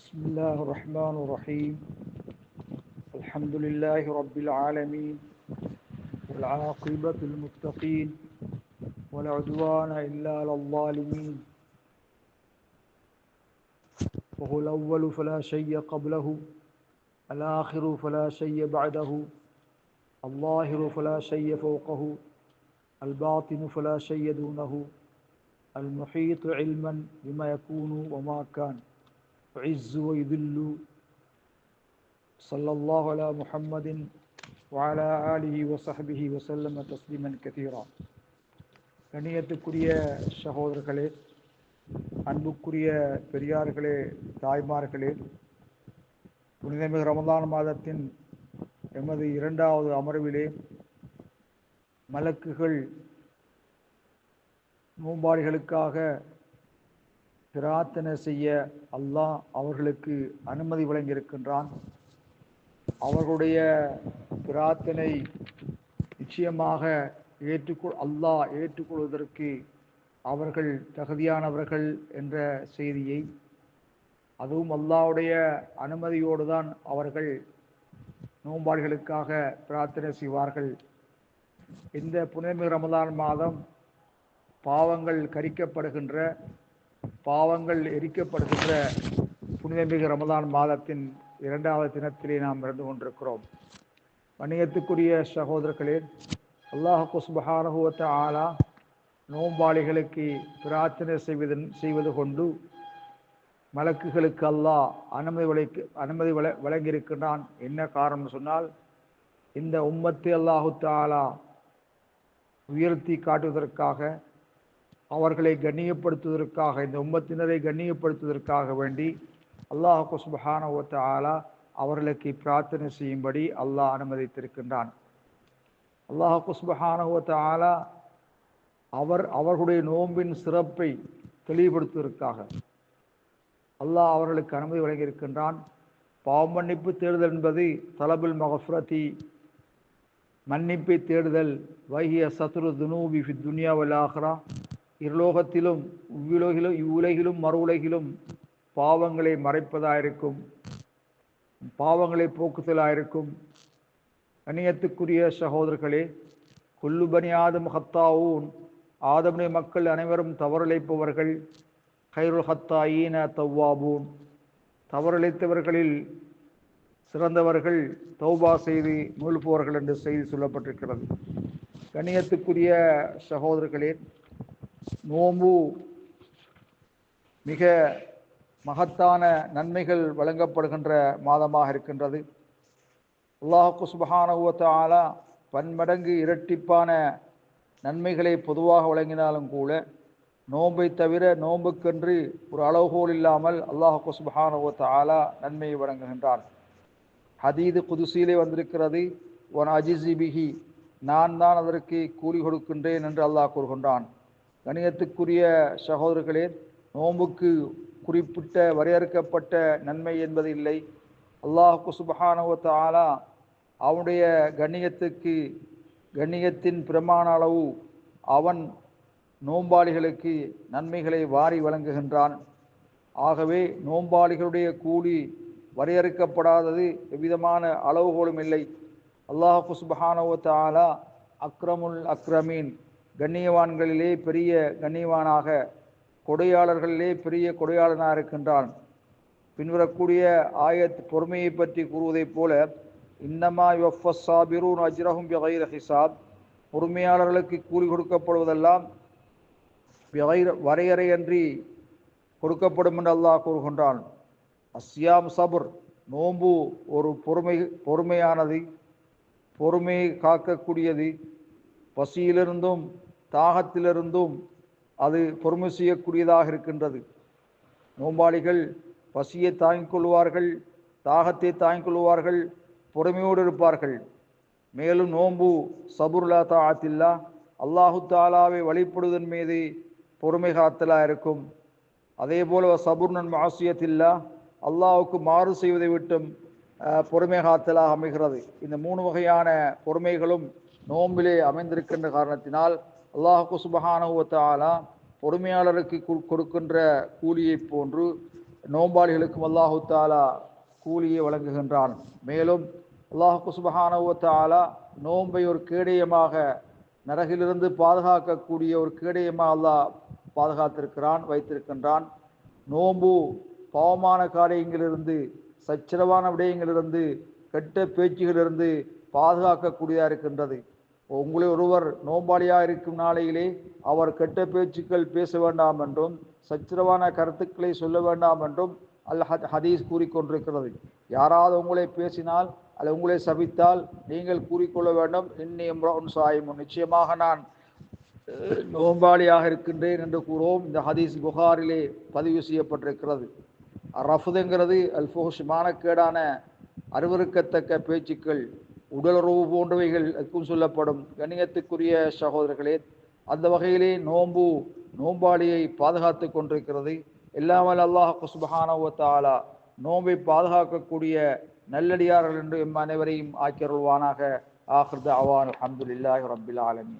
بسم الله الرحمن الرحيم. الحمد لله رب العالمين والعاقبة للمتقين ولا عدوان إلا على الظالمين. وهو الأول فلا شيء قبله الآخر فلا شيء بعده الظاهر فلا شيء فوقه الباطن فلا شيء دونه المحيط علما بما يكون وما كان. يعز ويذل صلى الله على محمد وعلى آله وصحبه وسلم تسليما كثيرا கண்ணியத்துக்குரிய சகோதரர்களே அன்புக்குரிய பெரியார்களே தாய்மார்களே புனிதமிகு ரமதான் மாதத்தின் எமது இரண்டாவது அமர்விலே மலக்குகள் நோம்பாளிகளுக்காக பிரார்த்தனை செய்ய அல்லாஹ் அவர்களுக்கு அனுமதி வழங்கியிருக்கின்றான். அவர்களுடைய பிரார்த்தனை நிச்சயமாக ஏற்றுக்கொள் அல்லாஹ் ஏற்றுக்கொள்வதற்கு அவர்கள் தகுதியானவர்கள் என்ற செய்தியை அதுவும் அல்லாவுடைய அனுமதியோடு தான் அவர்கள் நோம்பாளிகளுக்காக பிரார்த்தனை செய்வார்கள். இந்த புனிதமிகு ரமதான் மாதம் பாவங்கள் கரிக்கப்படுகின்ற பாவங்கள் எரிக்கப்படுகின்ற புனிதமிகு ரமதான் மாதத்தின் இரண்டாவது தினத்திலே நாம் இருந்து கொண்டிருக்கிறோம். வணிகத்துக்குரிய சகோதரர்களே அல்லாஹ் குஸ்பஹானுவத்த ஆலா நோம்பாளிகளுக்கு பிரார்த்தனை செய்வதன் செய்வது கொண்டு மலக்குகளுக்கு அல்லாஹ் அனுமதி வளைக்கு அனுமதி வழ வழங்கியிருக்கின்றான். என்ன காரணம் சொன்னால் இந்த உம்மத்தை அல்லாஹு தாலா உயர்த்தி காட்டுவதற்காக அவர்களை கண்ணியப்படுத்துவதற்காக இந்த உம்மத்தினரை கண்ணியப்படுத்துவதற்காக வேண்டி அல்லாஹ் குஸ்பஹானவத்த ஆலா அவர்களுக்கு பிரார்த்தனை செய்யும்படி அல்லாஹ் அனுமதித்திருக்கின்றான். அல்லாஹ் குஸ்பஹானவத்த ஆலா அவர் அவர்களுடைய நோன்பின் சிறப்பை தெளிவுபடுத்துவதற்காக அல்லாஹ் அவர்களுக்கு அனுமதி வழங்கியிருக்கின்றான். பாவம் மன்னிப்பு தேடுதல் என்பது தலபுல் மகஃப்ரதி மன்னிப்பை தேடுதல் வைகிய சத்ரு துனூபி துன்யா துனியா இருலோகத்திலும் இவ்வுலகிலும் இவ்வுலகிலும் மறு உலகிலும் பாவங்களை மறைப்பதாயிருக்கும். பாவங்களை போக்குதலாயிருக்கும். கணியத்துக்குரிய சகோதரர்களே கொல்லுபனி ஆதம் ஹத்தாவூன் ஆதமுடைய மக்கள் அனைவரும் தவறிழைப்பவர்கள் கைருல் ஹத்தாயீன தவ்வாபூன் தவறிழைத்தவர்களில் சிறந்தவர்கள் தௌபா செய்து மூழ்குபவர்கள் என்று செய்தி சொல்லப்பட்டிருக்கிறது. கணியத்துக்குரிய சகோதரர்களே நோம்பு மிக மகத்தான நன்மைகள் வழங்கப்படுகின்ற மாதமாக இருக்கின்றது. அல்லாஹுக்கு சுபஹானகுவத்த ஆலா பன்மடங்கு இரட்டிப்பான நன்மைகளை பொதுவாக வழங்கினாலும் கூட நோன்பை தவிர நோன்புக்கென்று ஒரு அளவுகோல் இல்லாமல் அல்லாஹுக்கு சுபஹானுவத்த ஆலா நன்மையை வழங்குகின்றார் ஹதீது குதுசீலே வந்திருக்கிறது ஒன் அஜிசிபிஹி நான் தான் அதற்கு கூலி கொடுக்கின்றேன் என்று அல்லாஹ் கூறுகின்றான். கணியத்துக்குரிய சகோதரர்களே நோம்புக்கு குறிப்பிட்ட வரையறுக்கப்பட்ட நன்மை என்பது இல்லை. அல்லாஹு சுபஹானவத்த ஆலா அவனுடைய கண்ணியத்துக்கு கண்ணியத்தின் பிரமாண அளவு அவன் நோம்பாளிகளுக்கு நன்மைகளை வாரி வழங்குகின்றான். ஆகவே நோம்பாளிகளுடைய கூலி வரையறுக்கப்படாதது எவ்விதமான அளவுகோலும் இல்லை. அல்லாஹு சுபஹானவத்த ஆலா அக்ரமுல் அக்ரமீன் கண்ணியவான்களிலே பெரிய கண்ணியவானாக கொடையாளர்களிலே பெரிய கொடையாளனாக இருக்கின்றான். பின்வரக்கூடிய ஆயத் பொறுமையை பற்றி கூறுவதைப் போல இன்னமா யொஃபஸாபிரூன் அஜ்ரஹும் பிகைர ஹிசாப். பொறுமையாளர்களுக்கு கூலி கொடுக்கப்படுவதெல்லாம் வரையறையன்றி கொடுக்கப்படும் என்று அல்லாஹ் கூறுகின்றான். அஸ்யாம் சபுர் நோம்பு ஒரு பொறுமை பொறுமையானது பொறுமையை காக்கக்கூடியது. பசியிலிருந்தும் தாகத்திலிருந்தும் அது பொறுமை செய்யக்கூடியதாக இருக்கின்றது. நோம்பாளிகள் பசியை தாங்கிக் கொள்வார்கள் தாகத்தை தாங்கிக் கொள்வார்கள் பொறுமையோடு இருப்பார்கள். மேலும் நோம்பு சபுர்லா தாத்தில்லா அல்லாஹு தாலாவை வழிபடுவதன் மீது பொறுமை காத்தலாக இருக்கும். அதே போல் சபுர்னன் மாசியத்தில்லா அல்லாஹுக்கு மாறு செய்வதை விட்டும் பொறுமை காத்தலாக அமைகிறது. இந்த மூணு வகையான பொறுமைகளும் நோம்பிலே அமைந்திருக்கின்ற காரணத்தினால் அல்லாஹு சுபஹானுவத்தாலா பொறுமையாளருக்கு கொடுக்கின்ற கூலியைப் போன்று நோம்பாளிகளுக்கும் அல்லாஹு தாலா கூலியை வழங்குகின்றான். மேலும் அல்லாஹு சுபஹானுவத்தாலா தாலா நோன்பை ஒரு கேடயமாக நரகிலிருந்து பாதுகாக்கக்கூடிய ஒரு கேடயமாக அல்லாஹ் பாதுகாத்திருக்கிறான் வைத்திருக்கின்றான். நோம்பு பாவமான காரியங்களிலிருந்து சச்சரவான விடயங்களிலிருந்து கெட்ட பேச்சுகளிலிருந்து பாதுகாக்கக்கூடியதாக இருக்கின்றது. உங்களை ஒருவர் நோம்பாளியாக இருக்கும் நாளையிலே அவர் கெட்ட பேச்சுக்கள் பேச வேண்டாம் என்றும் சச்சரவான கருத்துக்களை சொல்ல வேண்டாம் என்றும் அல் ஹத் ஹதீஸ் கூறிக்கொண்டிருக்கிறது. யாராவது உங்களை பேசினால் அல்ல உங்களை சபித்தால் நீங்கள் கூறிக்கொள்ள வேண்டும் இன்னி சாயும் நிச்சயமாக நான் நோம்பாளியாக இருக்கின்றேன் என்று கூறுவோம். இந்த ஹதீஸ் புகாரிலே பதிவு செய்யப்பட்டிருக்கிறது. ரஃபுதுங்கிறது அல் ஃபோஷ் மானக்கேடான அருவருக்கத்தக்க பேச்சுக்கள். உடலுறவு போன்றவைகள் அதுக்கும் சொல்லப்படும் கண்ணியத்துக்குரிய சகோதரர்களே அந்த வகையிலே நோன்பு நோம்பாளியை பாதுகாத்து கொண்டிருக்கிறது. இல்லாமல் அல்லாஹ் சுபஹானவ தாலா நோன்பை பாதுகாக்கக்கூடிய நல்லடியார்கள் என்று எம் அனைவரையும் ஆக்கியருள்வானாக. ஆஹிர்த அவான் அல்ஹம்துலில்லாஹி ரபில் ஆலமி